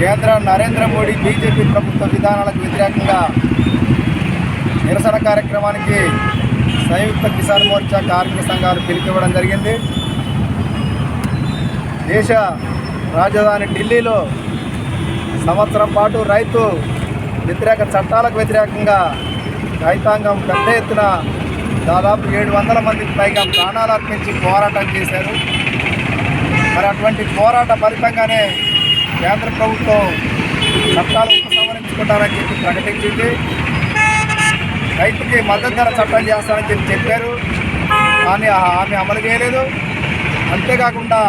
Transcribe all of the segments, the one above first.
కేంద్ర నరేంద్ర మోడీ బీజేపీ ప్రభుత్వ విధానాలకు వ్యతిరేకంగా నిరసన కార్యక్రమానికి సంయుక్త కిసాన్ మోర్చా కార్మిక సంఘాలు పిలిపివ్వడం జరిగింది. దేశ రాజధాని ఢిల్లీలో సంవత్సరం పాటు రైతు వ్యతిరేక చట్టాలకు వ్యతిరేకంగా రైతాంగం పెద్ద ఎత్తున దాదాపు ఏడు వందల మందికి పైగా ప్రాణాలు అర్పించి పోరాటం చేశారు. మరి అటువంటి పోరాట ఫలితంగానే కేంద్ర ప్రభుత్వం చట్టాలు ఉపసంహరించుకుంటారని చెప్పి ప్రకటించింది. రైతుకి మద్దతు ధర చట్టం చేస్తానని చెప్పి చెప్పారు. కానీ ఆ హామీ అమలు చేయలేదు. అంతేకాకుండా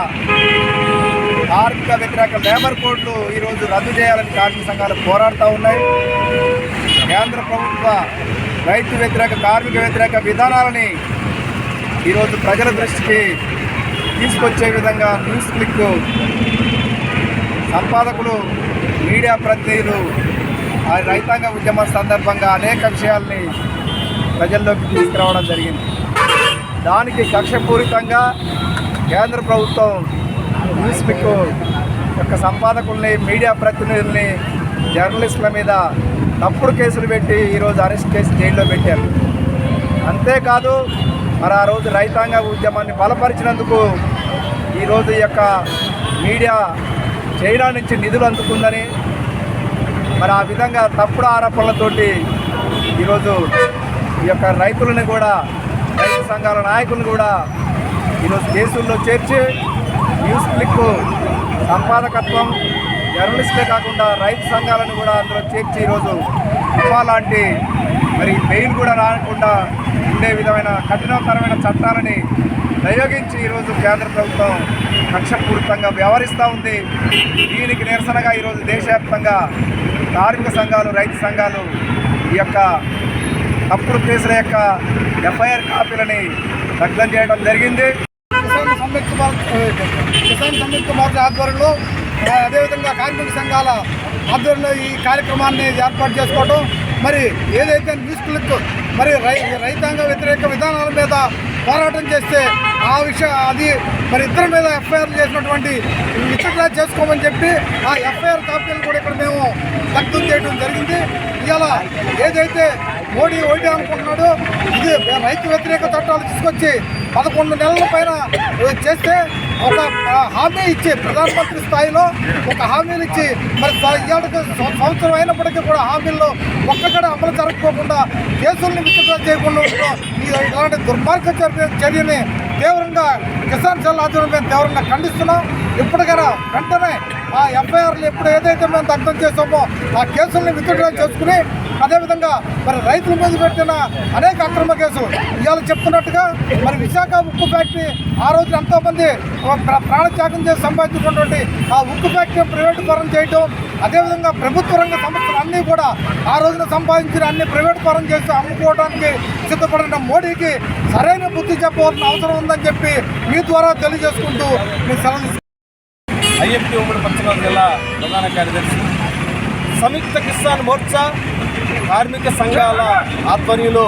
కార్మిక వ్యతిరేక లేబర్ కోడ్లు ఈరోజు రద్దు చేయాలని కార్మిక సంఘాలు పోరాడుతూ ఉన్నాయి. కేంద్ర ప్రభుత్వ రైతు వ్యతిరేక కార్మిక వ్యతిరేక విధానాలని ఈరోజు ప్రజల దృష్టికి తీసుకొచ్చే విధంగా న్యూస్ క్లిక్ సంపాదకులు మీడియా ప్రతినిధులు ఆ రైతాంగ ఉద్యమ సందర్భంగా అనేక విషయాల్ని ప్రజల్లోకి తీసుకురావడం జరిగింది. దానికి కక్షపూరితంగా కేంద్ర ప్రభుత్వం న్యూస్ పిక్ యొక్క సంపాదకుల్ని మీడియా ప్రతినిధుల్ని జర్నలిస్టుల మీద తప్పుడు కేసులు పెట్టి ఈరోజు అరెస్ట్ చేసి జైల్లో పెట్టారు. అంతేకాదు మరి ఆ రోజు రైతాంగ ఉద్యమాన్ని బలపరిచినందుకు ఈరోజు ఈ యొక్క మీడియా చైనా నుంచి నిధులు అందుకుందని మరి ఆ విధంగా తప్పుడు ఆరోపణలతోటి ఈరోజు ఈ యొక్క రైతులని కూడా రైతు సంఘాల నాయకులను కూడా ఈరోజు కేసుల్లో చేర్చి న్యూస్ క్లిక్ సంపాదకత్వం జర్నలిస్టులే కాకుండా రైతు సంఘాలను కూడా అందులో చేర్చి ఈరోజు ఉమా లాంటి మరి బెయిల్ కూడా రాకుండా ఉండే విధమైన కఠినతరమైన చట్టాలని ప్రయోగించి ఈరోజు కేంద్ర ప్రభుత్వం కక్షపూరితంగా వ్యవహరిస్తూ ఉంది. దీనికి నిరసనగా ఈరోజు దేశవ్యాప్తంగా కార్మిక సంఘాలు రైతు సంఘాలు ఈ యొక్క తప్పుడు కేసుల యొక్క ఎఫ్ఐఆర్ కాపీలని దగ్ధం చేయడం జరిగింది. కిసాన్ సంయుక్త మోర్చా కిసాన్ సంయుక్త మోర్చా ఆధ్వర్యంలో అదేవిధంగా కార్మిక సంఘాల ఆధ్వర్యంలో ఈ కార్యక్రమాన్ని ఏర్పాటు చేసుకోవడం మరి ఏదైతే న్యూస్ క్లిక్ మరి రై రైతాంగ వ్యతిరేక విధానాల మీద పోరాటం చేస్తే ఆ విషయం అది మరి ఇద్దరి మీద ఎఫ్ఐఆర్ చేసినటువంటి ఇతరులా చేసుకోమని చెప్పి ఆ ఎఫ్ఐఆర్ కాపీలు కూడా ఇక్కడ మేము దగ్ధం చేయడం జరిగింది. ఇలా ఏదైతే మోడీ ఓడి అనుకుంటున్నాడో ఇది రైతు వ్యతిరేక చట్టాలు తీసుకొచ్చి పదకొండు నెలల పైన చేస్తే ఒక హామీ ఇచ్చి ప్రధానమంత్రి స్థాయిలో ఒక హామీలు ఇచ్చి మరి స- సంవత్సరం అయినప్పటికీ కూడా హామీల్లో ఒక్కక్కడ అమలు జరగకోకుండా కేసుల్ని విత్డ్రా చేయకుండా ఉండడం ఇలాంటి దుర్మార్గ చర్య చర్యని తీవ్రంగా కిసాన్ సెల్ ఆధ్వర్యం మేము తీవ్రంగా ఖండిస్తున్నాం. ఇప్పటికైనా వెంటనే ఆ ఎఫ్ఐఆర్లు ఎప్పుడు ఏదైతే మేము దగ్ధం చేసామో ఆ కేసుల్ని విత్డ్రా చేసుకుని అదేవిధంగా మరి రైతుల మీద పెట్టిన అనేక అక్రమ కేసులు ఇవాళ చెప్తున్నట్టుగా మరి విశాఖ ఉక్కు ఫ్యాక్టరీ ఆ రోజు ఎంతోమంది ప్రాణత్యాగం చేసి సంపాదించుకున్నటువంటి ఆ ఉక్కు ఫ్యాక్టరీ ప్రైవేటు పరం చేయటం అదేవిధంగా ప్రభుత్వ రంగ సంస్థలు అన్నీ కూడా ఆ రోజున సంపాదించిన అన్ని ప్రైవేట్ పరం చేసి అమ్ముకోవడానికి సిద్ధపడిన మోడీకి సరైన బుద్ధి చెప్పవలసిన అవసరం ఉందని చెప్పి మీ ద్వారా తెలియజేసుకుంటూ మీ సెలవు తీసుకుంటున్నాను. ఐఎంటీ ఉమ్మడి పశ్చిమ జిల్లా ప్రధాన కార్యదర్శి సంయుక్త కిసాన్ మోర్చా కార్మిక సంఘాల ఆధ్వర్యంలో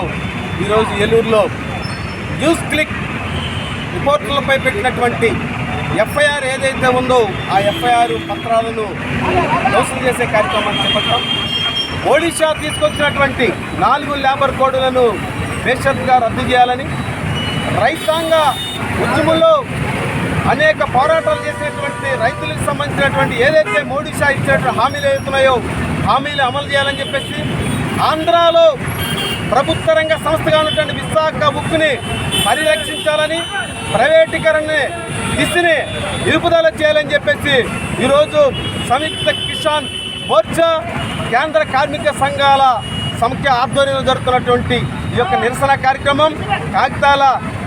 ఈరోజు ఏలూరులో న్యూస్ క్లిక్ రిపోర్టర్లపై పెట్టినటువంటి ఎఫ్ఐఆర్ ఏదైతే ఉందో ఆ ఎఫ్ఐఆర్ పత్రాలను దోషం చేసే కార్యక్రమాన్ని చేపట్టాం. ఒడిషా తీసుకొచ్చినటువంటి నాలుగు లేబర్ కోడ్లను బేషత్గా రద్దు చేయాలని రైతాంగ ఉద్యమంలో అనేక పోరాటాలు చేసినటువంటి రైతులకు సంబంధించినటువంటి ఏదైతే మోడీ షా ఇచ్చినటువంటి హామీలు ఏవైతున్నాయో హామీలు అమలు చేయాలని చెప్పేసి ఆంధ్రాలో ప్రభుత్వ రంగ సంస్థగా ఉన్నటువంటి విశాఖ ఉక్కుని పరిరక్షించాలని ప్రైవేటీకరణ దిశని నిలుపుదల చేయాలని చెప్పేసి ఈరోజు సంయుక్త కిసాన్ మోర్చా కేంద్ర కార్మిక సంఘాల సమైక్య ఆధ్వర్యంలో జరుగుతున్నటువంటి ఈ యొక్క నిరసన కార్యక్రమం కాగితాల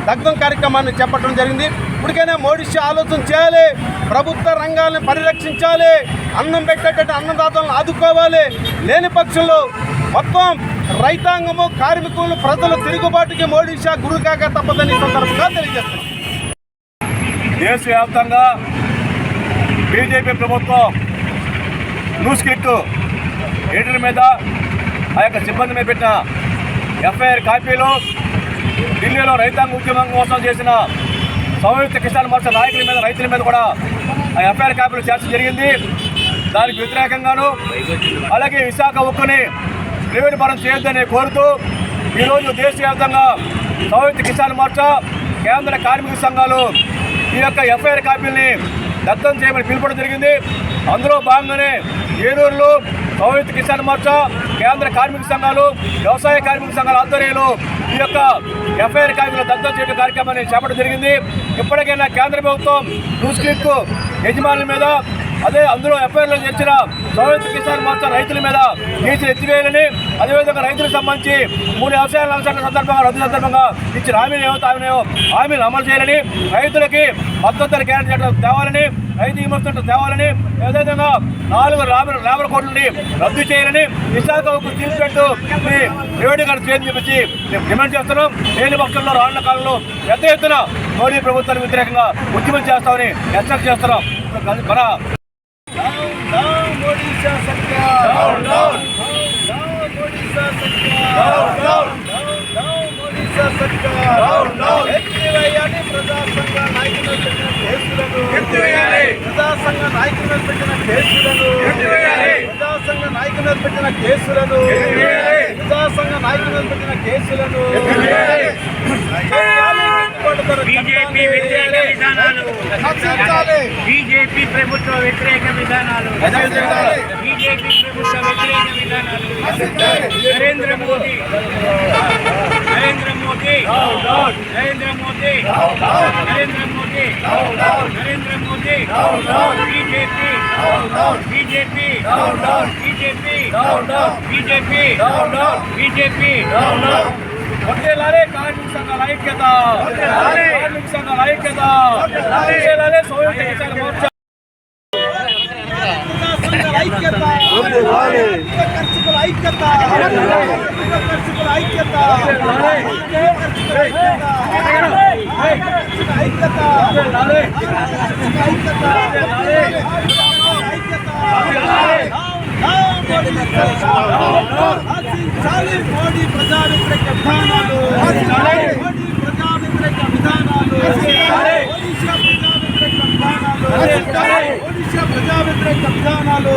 దగ్ధం కార్యక్రమాన్ని చేపట్టడం జరిగింది. ఇప్పటికైనా మోడీషా ఆలోచన చేయాలి. ప్రభుత్వ రంగాలను పరిరక్షించాలి. అన్నం పెట్టేటట్టు అన్నదాతలను ఆదుకోవాలి. లేని పక్షంలో మొత్తం రైతాంగము కార్మికులు ప్రజలు తిరుగుబాటుకి మోడీ షా గురి కాక తప్పదని సందర్భంగా తెలియజేస్తున్నారు దేశవ్యాప్తంగా బీజేపీ ప్రభుత్వం న్యూస్ కిట్ ఎడిటర్ మీద ఆ యొక్క సిబ్బంది మీద పెట్టిన ఎఫ్ఐఆర్ కాపీలు ఢిల్లీలో రైతాంగ ఉద్యమం కోసం చేసిన సంయుక్త కిసాన్ మోర్చా నాయకుల మీద రైతుల మీద కూడా ఆ ఎఫ్ఐఆర్ కాపీలు చేర్చడం జరిగింది. దానికి వ్యతిరేకంగాను అలాగే విశాఖ ఉక్కుని ప్రైవేట్ చేయొద్దని కోరుతూ ఈరోజు దేశవ్యాప్తంగా సంయుక్త కిసాన్ మోర్చా కేంద్ర కార్మిక సంఘాలు ఈ యొక్క ఎఫ్ఐఆర్ కాపీల్ని దత్తం చేయమని పిలుపడం జరిగింది. అందులో భాగంగానే ఏలూరులో సంయుక్త కిసాన్ మోర్చా కేంద్ర కార్మిక సంఘాలు వ్యవసాయ కార్మిక సంఘాల ఆధ్వర్యంలో ఈ యొక్క ఎఫ్ఐఆర్ కార్మికుల దగ్ధం చేయడం కార్యక్రమాన్ని చేపట్టడం జరిగింది. ఇప్పటికైనా కేంద్ర ప్రభుత్వం న్యూస్ క్లిక్ యజమానుల మీద అదే అందులో ఎఫ్ఐఆర్లో చేర్చిన సంయుక్త కిసాన్ మోర్చా రైతుల మీద కేసులు ఎత్తివేయాలని అదేవిధంగా రైతులకు సంబంధించి మూడు వ్యవసాయ అంశాల సందర్భంగా రద్దు సందర్భంగా ఇచ్చిన హామీలు ఏమో తామేవో హామీలు అమలు చేయాలని రైతులకి మద్దతు గ్యారెంటీ తేవాలని రైతు విమర్శలు తేవాలని అదేవిధంగా నాలుగు లేబర్ లేబర్ కోట్లని రద్దు చేయాలని విశాఖ ఉక్కు స్టీల్ ప్లాంట్ ప్రైవేటీకరణ చేయని చెప్పేసి మేము డిమాండ్ చేస్తున్నాం. లేని పక్షంలో రానున్న కాలంలో పెద్ద ఎత్తున మోడీ ప్రభుత్వానికి వ్యతిరేకంగా ఉద్యమం చేస్తామని హెచ్చరిక చేస్తున్నాం. మన సర్కార్ ఒడిశా సర్కార్ ఎత్తివేయాలి ప్రజా సంఘ నాయకులు పెట్టిన కేసులను ఎత్తివేయాలి. ప్రజా సంఘ నాయకులు పెట్టిన కేసులను ఎత్తివేయాలి. ప్రజా సంఘ నాయకులు పెట్టిన కేసులను ఎత్తివేయాలి. ప్రజా సంఘ నాయకులు పెట్టిన కేసులను ఎత్తివేయాలి. బీజేపీ వ్యతిరేక విధానాలు బీజేపీ ప్రభుత్వ వ్యతిరేక విధానాలు బీజేపీ ప్రభుత్వ వ్యతిరేక విధానాలు నరేంద్ర మోదీ నరేంద్ర మోదీ నరేంద్ర మోదీ నరేంద్ర మోదీ నరేంద్ర మోదీ బీజేపీ బీజేపీ బీజేపీ బీజేపీ బీజేపీ వర్ధిల్లాలి కార్మిక సంఘాల ఐక్యత కార్మిక సంఘాల ఐక్యత వర్ధిల్లాలి సంయుక్త కిసాన్ మోర్చా ఐక్యత. ఖర్చుకుల ఐక్యత. ఖర్చుకుల ఐక్యత. ఐక్యత. సాధించాలి మోడీ ప్రజాభిప్రేక విధానాలు మోడీ ప్రజాభిప్రేక విధానాలు ఒడిశా ఒడిశా ప్రజా వ్యతిరేక విధానాలు